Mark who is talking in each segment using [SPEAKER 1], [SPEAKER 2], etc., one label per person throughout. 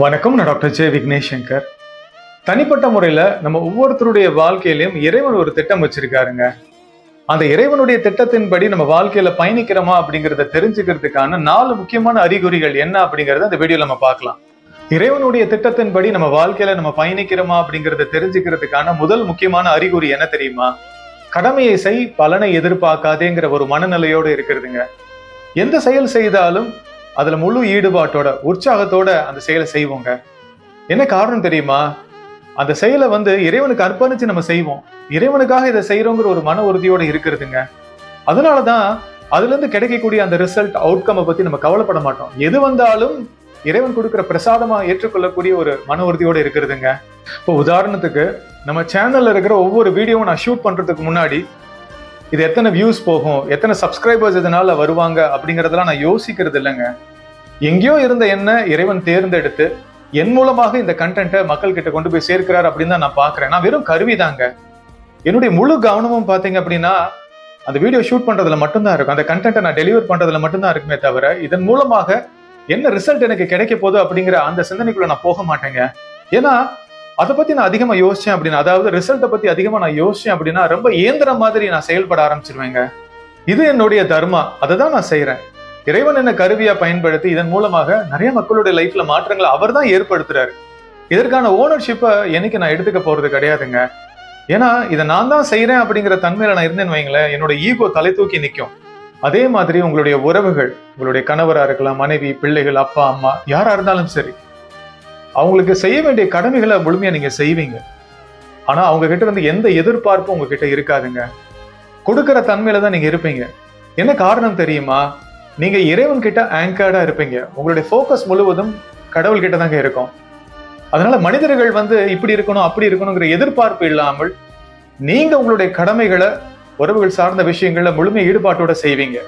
[SPEAKER 1] வணக்கம் நான் doctor J Vignesh Shankar தனிப்பட்ட முறையில் நம்ம ஒவ்வொருத்தருடைய வாழ்க்கையிலையும் இறைவன் ஒரு திட்டம் வச்சிருக்காருங்க. அந்த இறைவனுடைய திட்டத்தின்படி நம்ம வாழ்க்கையில பயணிக்கிறோமா அப்படிங்கிறத தெரிஞ்சுக்கிறதுக்கான நாலு முக்கியமான அறிகுறிகள் என்ன அப்படிங்கறத இந்த வீடியோ நம்ம பார்க்கலாம். இறைவனுடைய திட்டத்தின்படி நம்ம வாழ்க்கையில நம்ம பயணிக்கிறோமா அப்படிங்கறத தெரிஞ்சுக்கிறதுக்கான முதல் முக்கியமான அறிகுறி என்ன தெரியுமா? கடமையை செய் பலனை எதிர்பார்க்காதேங்கிற ஒரு மனநிலையோடு இருக்கிறதுங்க. எந்த செயல் செய்தாலும் அதுல முழு ஈடுபாட்டோட உற்சாகத்தோட அந்த செயலை செய்வோங்க. என்ன காரணம் தெரியுமா? அந்த செயலை வந்து இறைவனுக்கு அர்ப்பணிச்சு நம்ம செய்வோம். இறைவனுக்காக இதை செய்யறோங்கிற ஒரு மன உறுதியோட இருக்கிறதுங்க. அதனாலதான் அதுல இருந்து கிடைக்கக்கூடிய அந்த ரிசல்ட் அவுட்கம் பத்தி நம்ம கவலைப்பட மாட்டோம். எது வந்தாலும் இறைவன் கொடுக்குற பிரசாதமா ஏற்றுக்கொள்ளக்கூடிய ஒரு மன உறுதியோடு இருக்கிறதுங்க. இப்போ உதாரணத்துக்கு நம்ம சேனல்ல இருக்கிற ஒவ்வொரு வீடியோவும் நான் ஷூட் பண்றதுக்கு முன்னாடி இது எத்தனை வியூஸ் போகும்? எத்தனை சப்ஸ்கிரைபர்ஸ் இதனால வருவாங்க அப்படிங்கறதெல்லாம் நான் யோசிக்கிறது இல்லைங்க. எங்கேயோ இருந்த என்ன இறைவன் தேர்ந்தெடுத்து என் மூலமாக இந்த கண்டென்ட்டை மக்கள் கிட்ட கொண்டு போய் சேர்க்கிறார் அப்படின்னு தான் நான் பாக்குறேன் நான் வெறும் கருவிதாங்க. என்னுடைய முழு கவனமும் பாத்தீங்க அப்படின்னா அந்த வீடியோ ஷூட் பண்றதுல மட்டும்தான் இருக்கும். அந்த கண்டென்ட்டை நான் டெலிவர் பண்றதுல மட்டும்தான் இருக்குமே தவிர இதன் மூலமாக என்ன ரிசல்ட் எனக்கு கிடைக்க போகுது அப்படிங்கிற அந்த சிந்தனைக்குள்ள நான் போக மாட்டேங்க. ஏன்னா அதை பத்தி நான் அதிகமா யோசிச்சேன் அப்படின்னா அதாவது ரிசல்ட்டை பத்தி அதிகமா நான் யோசிச்சேன் அப்படின்னா ரொம்ப இயந்திர மாதிரி நான் செயல்பட ஆரம்பிச்சிருவேங்க. இது என்னுடைய தர்மா. அதை தான் நான் செய்யறேன் இறைவன் என்ன கருவியா பயன்படுத்தி இதன் மூலமாக நிறைய மக்களுடைய லைஃப்ல மாற்றங்களை அவர் தான் ஏற்படுத்துறாரு. இதற்கான ஓனர்ஷிப்பை என்னைக்கு நான் எடுத்துக்க போறது கிடையாதுங்க. ஏன்னா இதை நான் தான் செய்யறேன் அப்படிங்கிற தன்மையில நான் இருந்தேன்னு வைங்களேன் என்னோட ஈகோ தலை தூக்கி நிற்கும் அதே மாதிரி உங்களுடைய உறவுகள் உங்களுடைய கணவரா இருக்கலாம் மனைவி பிள்ளைகள் அப்பா அம்மா யாரா இருந்தாலும் சரி அவங்களுக்கு செய்ய வேண்டிய கடமைகளை முழுமையாக நீங்கள் செய்வீங்க. ஆனால் அவங்க கிட்ட இருந்து எந்த எதிர்பார்ப்பும் உங்ககிட்ட இருக்காதுங்க. கொடுக்குற தன்மையில தான் நீங்கள் இருப்பீங்க. என்ன காரணம் தெரியுமா? நீங்கள் இறைவன் கிட்ட ஆங்கர்டா இருப்பீங்க. உங்களுடைய ஃபோக்கஸ் முழுவதும் கடவுள்கிட்ட தாங்க இருக்கும். அதனால மனிதர்கள் வந்து இப்படி இருக்கணும் அப்படி இருக்கணுங்கிற எதிர்பார்ப்பு இல்லாமல் நீங்க உங்களுடைய கடமைகளை உறவுகள் சார்ந்த விஷயங்கள்ல முழுமை ஈடுபாட்டோட செய்வீங்க.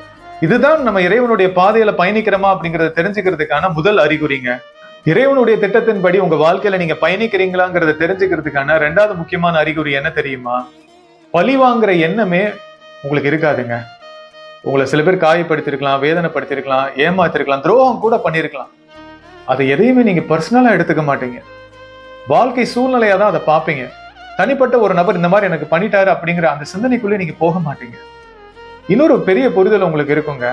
[SPEAKER 1] இதுதான் நம்ம இறைவனுடைய பாதையில பயணிக்கிறோமா அப்படிங்கறத தெரிஞ்சுக்கிறதுக்கான முதல் அறிகுறிங்க. இறைவனுடைய திட்டத்தின்படி உங்க வாழ்க்கையில நீங்க பயணிக்கிறீங்களாங்கிறத தெரிஞ்சுக்கிறதுக்கான ரெண்டாவது முக்கியமான அறிகுறி என்ன தெரியுமா? பழி வாங்குற எண்ணமே உங்களுக்கு இருக்காதுங்க. உங்களை சில பேர் காயப்படுத்திருக்கலாம் வேதனைப்படுத்திருக்கலாம் ஏமாத்திருக்கலாம் துரோகம் கூட பண்ணிருக்கலாம். அதை எதையுமே நீங்க பர்சனலா எடுத்துக்க மாட்டீங்க. வாழ்க்கை சூழ்நிலையா தான் அதை பார்ப்பீங்க. தனிப்பட்ட ஒரு நபர் இந்த மாதிரி எனக்கு பண்ணிட்டாரு அப்படிங்கிற அந்த சிந்தனைக்குள்ளே நீங்க போக மாட்டீங்க. இன்னொரு பெரிய புரிதல் உங்களுக்கு இருக்குங்க.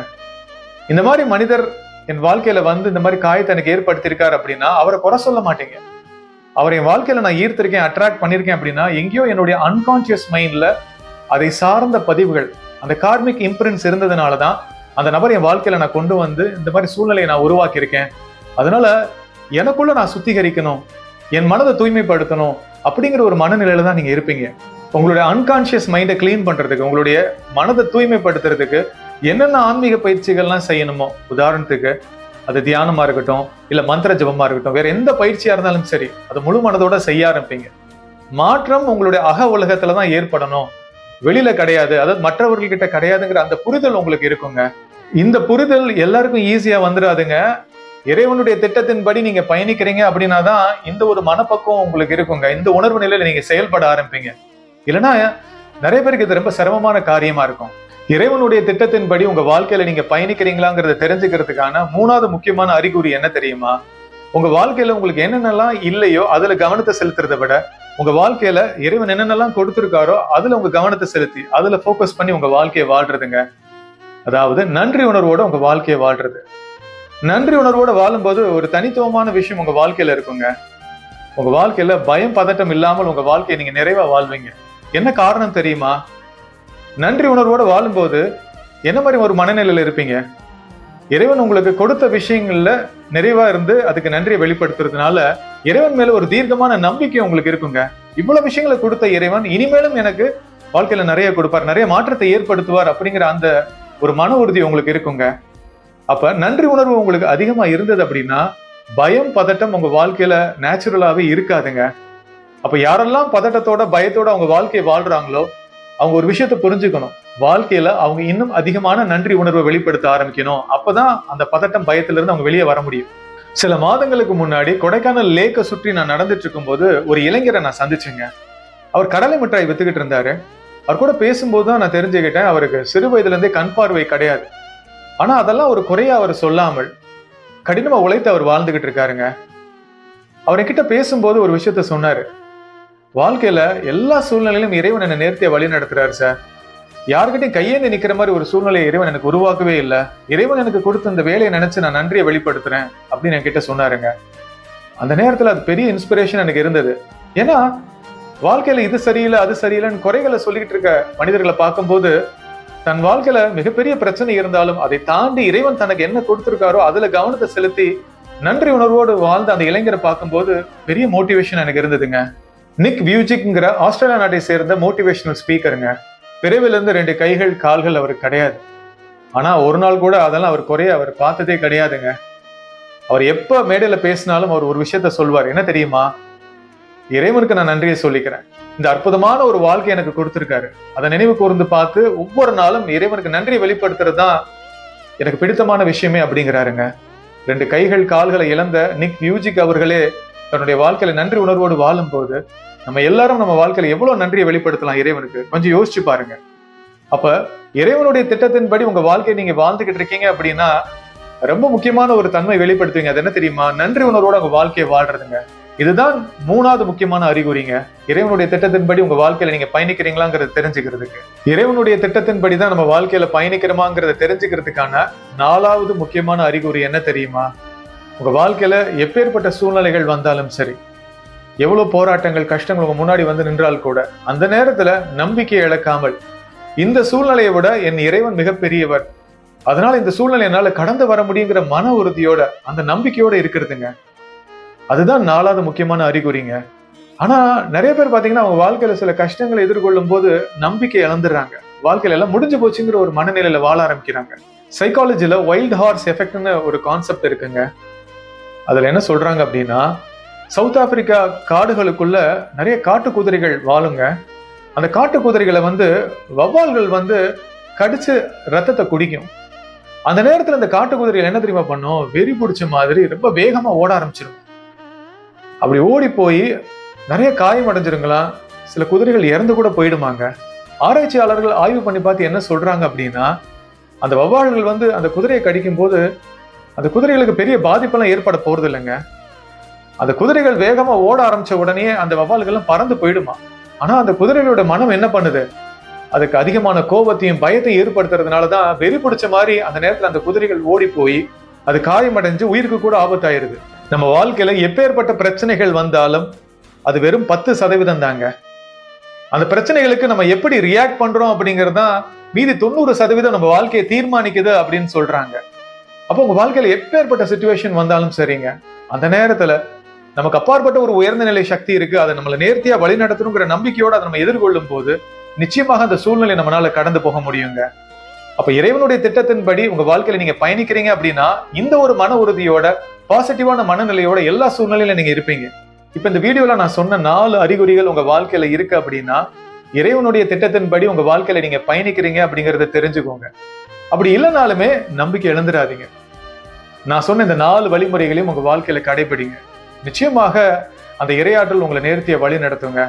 [SPEAKER 1] இந்த மாதிரி மனிதர் என் வாழ்க்கையில வந்து இந்த மாதிரி காயத்தை எனக்கு ஏற்படுத்தியிருக்காரு அப்படின்னா அவரை குறை சொல்ல மாட்டீங்க. அவரை என் வாழ்க்கையில நான் ஈர்த்திருக்கேன் அட்ராக்ட் பண்ணிருக்கேன் அப்படின்னா எங்கேயோ என்னுடைய அன்கான்சியஸ் மைண்ட்ல அதை சார்ந்த பதிவுகள் அந்த கார்மிக் இம்ப்ரின்ஸ் இருந்ததுனால தான் அந்த நபர் என் வாழ்க்கையில நான் கொண்டு வந்து இந்த மாதிரி சூழ்நிலையை நான் உருவாக்கியிருக்கேன். அதனால எனக்குள்ள நான் சுத்திகரிக்கணும் என் மனதை தூய்மைப்படுத்தணும் அப்படிங்கிற ஒரு மனநிலையில தான் நீங்க இருப்பீங்க. உங்களுடைய அன்கான்சியஸ் மைண்டை க்ளீன் பண்றதுக்கு உங்களுடைய மனதை தூய்மைப்படுத்துறதுக்கு என்னென்ன ஆன்மீக பயிற்சிகள்லாம் செய்யணுமோ உதாரணத்துக்கு அது தியானமா இருக்கட்டும் இல்ல மந்திர ஜபமா இருக்கட்டும் வேற எந்த பயிற்சியா இருந்தாலும் சரி அது முழு மனதோட செய்ய ஆரம்பிப்பீங்க மாற்றம் உங்களுடைய அக உலகத்துல தான் ஏற்படணும். வெளியில கிடையாது அதாவது மற்றவர்கள்கிட்ட கிடையாதுங்கிற அந்த புரிதல் உங்களுக்கு இருக்குங்க. இந்த புரிதல் எல்லாருக்கும் ஈஸியா வந்துடாதுங்க. இறைவனுடைய திட்டத்தின்படி நீங்க பயணிக்கிறீங்க அப்படின்னா தான் இந்த ஒரு மனப்பக்குவம் உங்களுக்கு இருக்குங்க. இந்த உணர்வு நிலையில நீங்க செயல்பட ஆரம்பிப்பீங்க. இல்லைன்னா நிறைய பேருக்கு இது ரொம்ப சிரமமான காரியமா இருக்கும். இறைவனுடைய திட்டத்தின்படி உங்க வாழ்க்கையில நீங்க பயணிக்கிறீங்களாங்கிறத தெரிஞ்சுக்கிறதுக்கான மூணாவது முக்கியமான அறிகுறி என்ன தெரியுமா? உங்க வாழ்க்கையில உங்களுக்கு என்னென்னலாம் இல்லையோ அதுல கவனத்தை செலுத்துறதை விட உங்க வாழ்க்கையில இறைவன் என்னென்னலாம் கொடுத்துருக்காரோ அதுல உங்க கவனத்தை செலுத்தி அதுல போக்கஸ் பண்ணி உங்க வாழ்க்கையை வாழ்றதுங்க. அதாவது நன்றி உணர்வோட உங்க வாழ்க்கையை வாழ்றது. நன்றி உணர்வோட வாழும்போது ஒரு தனித்துவமான விஷயம் உங்க வாழ்க்கையில இருக்குங்க. உங்க வாழ்க்கையில பயம் பதட்டம் இல்லாமல் உங்க வாழ்க்கையை நீங்க நிறைவா வாழ்வீங்க. என்ன காரணம் தெரியுமா? நன்றி உணர்வோடு வாழும்போது என்ன மாதிரி ஒரு மனநிலையில் இருப்பீங்க? இறைவன் உங்களுக்கு கொடுத்த விஷயங்கள்ல நிறைவா இருந்து அதுக்கு நன்றியை வெளிப்படுத்துறதுனால இறைவன் மேல ஒரு தீர்க்கமான நம்பிக்கை உங்களுக்கு இருக்குங்க. இவ்வளவு விஷயங்களை கொடுத்த இறைவன் இனிமேலும் எனக்கு வாழ்க்கையில நிறைய கொடுப்பார் நிறைய மாற்றத்தை ஏற்படுத்துவார் அப்படிங்கிற அந்த ஒரு மன உறுதி உங்களுக்கு இருக்குங்க. அப்ப நன்றி உணர்வு உங்களுக்கு அதிகமா இருந்தது அப்படின்னா பயம் பதட்டம் உங்க வாழ்க்கையில நேச்சுரலாவே இருக்காதுங்க. அப்ப யாரெல்லாம் பதட்டத்தோட பயத்தோட அவங்க வாழ்க்கையை வாழ்றாங்களோ அவங்க ஒரு விஷயத்த புரிஞ்சுக்கணும். வாழ்க்கையில அவங்க இன்னும் அதிகமான நன்றி உணர்வை வெளிப்படுத்த ஆரம்பிக்கணும். அப்பதான் அந்த பதட்டம் பயத்துல இருந்து அவங்க வெளியே வர முடியும். சில மாதங்களுக்கு முன்னாடி கொடைக்கானல் லேக்கை சுற்றி நான் நடந்துட்டு இருக்கும்போது ஒரு இளைஞரை நான் சந்திச்சேங்க. அவர் கடலை மிட்டாய் வித்துக்கிட்டு இருந்தாரு. அவர் கூட பேசும்போது தான் நான் தெரிஞ்சுக்கிட்டேன் அவருக்கு சிறு வயதுல இருந்தே கண் பார்வை கிடையாது. ஆனா அதெல்லாம் ஒரு குறையா அவர் சொல்லாமல் கடினமா உழைத்து அவர் வாழ்ந்துகிட்டு இருக்காருங்க. அவர் என்கிட்ட பேசும்போது ஒரு விஷயத்த சொன்னாரு. வாழ்க்கையில எல்லா சூழ்நிலையிலும் இறைவன் என்னை நேர்த்தியை வழி நடத்துறாரு சார் யாருக்கிட்டையும் கையேந்தி நிற்கிற மாதிரி ஒரு சூழ்நிலையை இறைவன் எனக்கு உருவாக்கவே இல்லை. இறைவன் எனக்கு கொடுத்த இந்த வேலையை நினைச்சு நான் நன்றியை வெளிப்படுத்துறேன் அப்படின்னு என்கிட்ட சொன்னாருங்க. அந்த நேரத்துல அது பெரிய இன்ஸ்பிரேஷன் எனக்கு இருந்தது. ஏன்னா வாழ்க்கையில இது சரியில்லை அது சரியில்லைன்னு குறைகளை சொல்லிக்கிட்டு இருக்க மனிதர்களை பார்க்கும்போது தன் வாழ்க்கையில மிகப்பெரிய பிரச்சனை இருந்தாலும் அதை தாண்டி இறைவன் தனக்கு என்ன கொடுத்திருக்காரோ அதுல கவனத்தை செலுத்தி நன்றி உணர்வோடு வாழ்ந்த அந்த இளைஞரை பார்க்கும்போது பெரிய மோட்டிவேஷன் எனக்கு இருந்ததுங்க. நிக் வியூஜிக்ங்கிற ஆஸ்திரேலியா நாட்டை சேர்ந்த மோட்டிவேஷனல் ஸ்பீக்கருங்க பிறவிலிருந்து ரெண்டு கைகள் கால்கள் அவருக்கு கிடையாது. ஆனா ஒரு நாள் கூட அதெல்லாம் அவர் குறைய அவர் பார்த்ததே கிடையாதுங்க. அவர் எப்ப மேடையில பேசினாலும் அவர் ஒரு விஷயத்த சொல்வார். என்ன தெரியுமா? இறைவனுக்கு நான் நன்றியை சொல்லிக்கிறேன். இந்த அற்புதமான ஒரு வாழ்க்கை எனக்கு கொடுத்திருக்காரு. அதை நினைவு கூர்ந்து பார்த்து ஒவ்வொரு நாளும் இறைவனுக்கு நன்றியை வெளிப்படுத்துறது தான் எனக்கு பிடித்தமான விஷயமே அப்படிங்கிறாருங்க. ரெண்டு கைகள் கால்களை இழந்த நிக் மியூஜிக் அவர்களே தன்னுடைய வாழ்க்கையில நன்றி உணர்வோடு வாழும்போது நம்ம எல்லாரும் நம்ம வாழ்க்கையில எவ்வளவு நன்றியை வெளிப்படுத்தலாம் இறைவனுக்கு? கொஞ்சம் யோசிச்சு பாருங்க. அப்ப இறைவனுடைய திட்டத்தின்படி உங்க வாழ்க்கையை நீங்க வாழ்ந்துகிட்டு இருக்கீங்க அப்படின்னா ரொம்ப முக்கியமான ஒரு தன்மை வெளிப்படுத்துவீங்க. அது என்ன தெரியுமா? நன்றி உணர்வோட உங்க வாழ்க்கையை வாழ்றதுங்க. இதுதான் மூணாவது முக்கியமான அறிகுறிங்க. இறைவனுடைய திட்டத்தின்படி உங்க வாழ்க்கையில நீங்க பயணிக்கிறீங்களாங்கிறத தெரிஞ்சுக்கிறதுக்கு. இறைவனுடைய திட்டத்தின்படி தான் நம்ம வாழ்க்கையில பயணிக்கிறோமாங்கிறத தெரிஞ்சுக்கிறதுக்கான நாலாவது முக்கியமான அறிகுறி என்ன தெரியுமா? உங்க வாழ்க்கையில எப்பேற்பட்ட சூழ்நிலைகள் வந்தாலும் சரி எவ்வளவு போராட்டங்கள் கஷ்டங்கள் உங்கள் முன்னாடி வந்து நின்றால் கூட அந்த நேரத்துல நம்பிக்கையை இழக்காமல் இந்த சூழ்நிலையை விட என் இறைவன் மிகப்பெரியவர். அதனால இந்த சூழ்நிலை என்னால் கடந்து வர முடியுங்கிற மன உறுதியோட அந்த நம்பிக்கையோட இருக்கிறதுங்க. அதுதான் நாலாவது முக்கியமான அறிகுறிங்க. ஆனா நிறைய பேர் பார்த்தீங்கன்னா அவங்க வாழ்க்கையில சில கஷ்டங்களை எதிர்கொள்ளும் போது நம்பிக்கை இழந்துடுறாங்க. வாழ்க்கையில எல்லாம் முடிஞ்சு போச்சுங்கிற ஒரு மனநிலையில வாழ ஆரம்பிக்கிறாங்க. சைக்காலஜில வைல்ட் ஹார்ஸ் எஃபெக்ட்னு ஒரு கான்செப்ட் இருக்குங்க. அதில் என்ன சொல்றாங்க அப்படின்னா சவுத் ஆப்பிரிக்கா காடுகளுக்குள்ள நிறைய காட்டு குதிரைகள் வாழுங்க. அந்த காட்டு குதிரைகளை வந்து வவ்வால்கள் வந்து கடிச்சு ரத்தத்தை குடிக்கும். அந்த நேரத்துல அந்த காட்டு குதிரைகள் என்ன தெரியுமா பண்ணும்? வெறி பிடிச்ச மாதிரி ரொம்ப வேகமா ஓட ஆரம்பிச்சிடும் அப்படி ஓடி போய் நிறைய காயம் அடைஞ்சிருங்களாம் சில குதிரைகள் இறந்து கூட போயிடுமாங்க. ஆராய்ச்சியாளர்கள் ஆய்வு பண்ணி பார்த்து என்ன சொல்றாங்க அப்படின்னா அந்த வவ்வால்கள் வந்து அந்த குதிரையை கடிக்கும் போது அந்த குதிரைகளுக்கு பெரிய பாதிப்பெல்லாம் ஏற்பட போறது இல்லைங்க அந்த குதிரைகள் வேகமா ஓட ஆரம்பிச்ச உடனே அந்த வவ்வால்கள்லாம் பறந்து போயிடுமா? ஆனா அந்த குதிரைகளோட மனம் என்ன பண்ணுது? அதுக்கு அதிகமான கோபத்தையும் பயத்தையும் ஏற்படுத்துறதுனால தான் வெறி பிடிச்ச மாதிரி அந்த நேரத்துல அந்த குதிரைகள் ஓடி போய் அது காயமடைஞ்சு உயிருக்கு கூட ஆபத்தாயிருது. நம்ம வாழ்க்கையில எப்பேற்பட்ட பிரச்சனைகள் வந்தாலும் அது வெறும் பத்து சதவீதம் தாங்க. அந்த பிரச்சனைகளுக்கு நம்ம எப்படி ரியாக்ட் பண்றோம் அப்படிங்கிறது தான் மீதி தொண்ணூறு சதவீதம் நம்ம வாழ்க்கையை தீர்மானிக்குது அப்படின்னு சொல்றாங்க. அப்போ உங்க வாழ்க்கையில எப்பேற்பட்ட சுச்சுவேஷன் வந்தாலும் சரிங்க. அந்த நேரத்துல நமக்கு அப்பாற்பட்ட ஒரு உயர்ந்த நிலை சக்தி இருக்கு. அதை நம்மளை நேர்த்தியா வழி நடத்தணுங்கிற நம்பிக்கையோட அதை நம்ம எதிர்கொள்ளும் போது நிச்சயமாக அந்த சூழ்நிலை நம்மளால கடந்து போக முடியுங்க. அப்ப இறைவனுடைய திட்டத்தின்படி உங்க வாழ்க்கையில நீங்க பயணிக்கிறீங்க அப்படின்னா இந்த ஒரு மன உறுதியோட பாசிட்டிவான மனநிலையோட எல்லா சூழ்நிலையில நீங்க இருப்பீங்க. இப்ப இந்த வீடியோல நான் சொன்ன நாலு அறிகுறிகள் உங்க வாழ்க்கையில இருக்கு அப்படின்னா இறைவனுடைய திட்டத்தின்படி உங்க வாழ்க்கையில நீங்க பயணிக்கிறீங்க அப்படிங்கறத தெரிஞ்சுக்கோங்க. அப்படி இல்லைனாலுமே நம்பிக்கை இழந்துடாதீங்க நான் சொன்ன இந்த நாலு வழிமுறைகளையும் உங்கள் வாழ்க்கையில் கடைபிடிங்க. நிச்சயமாக அந்த இரையாற்றல் உங்களை நேர்த்திய வழி நடத்துங்க.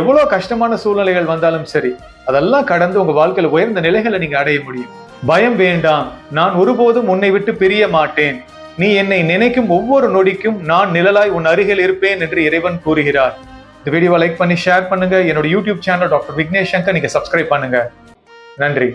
[SPEAKER 1] எவ்வளோ கஷ்டமான சூழ்நிலைகள் வந்தாலும் சரி அதெல்லாம் கடந்து உங்கள் வாழ்க்கையில் உயர்ந்த நிலைகளை நீங்கள் அடைய முடியும். பயம் வேண்டாம். நான் ஒருபோதும் உன்னை விட்டு பிரிய மாட்டேன். நீ என்னை நினைக்கும் ஒவ்வொரு நொடிக்கும் நான் நிழலாய் உன் அருகில் இருப்பேன் என்று இறைவன் கூறுகிறார். இந்த வீடியோவை லைக் பண்ணி ஷேர் பண்ணுங்க. என்னோட YouTube channel doctor Vignesh Shankar நீங்க சப்ஸ்கிரைப் பண்ணுங்க. நன்றி.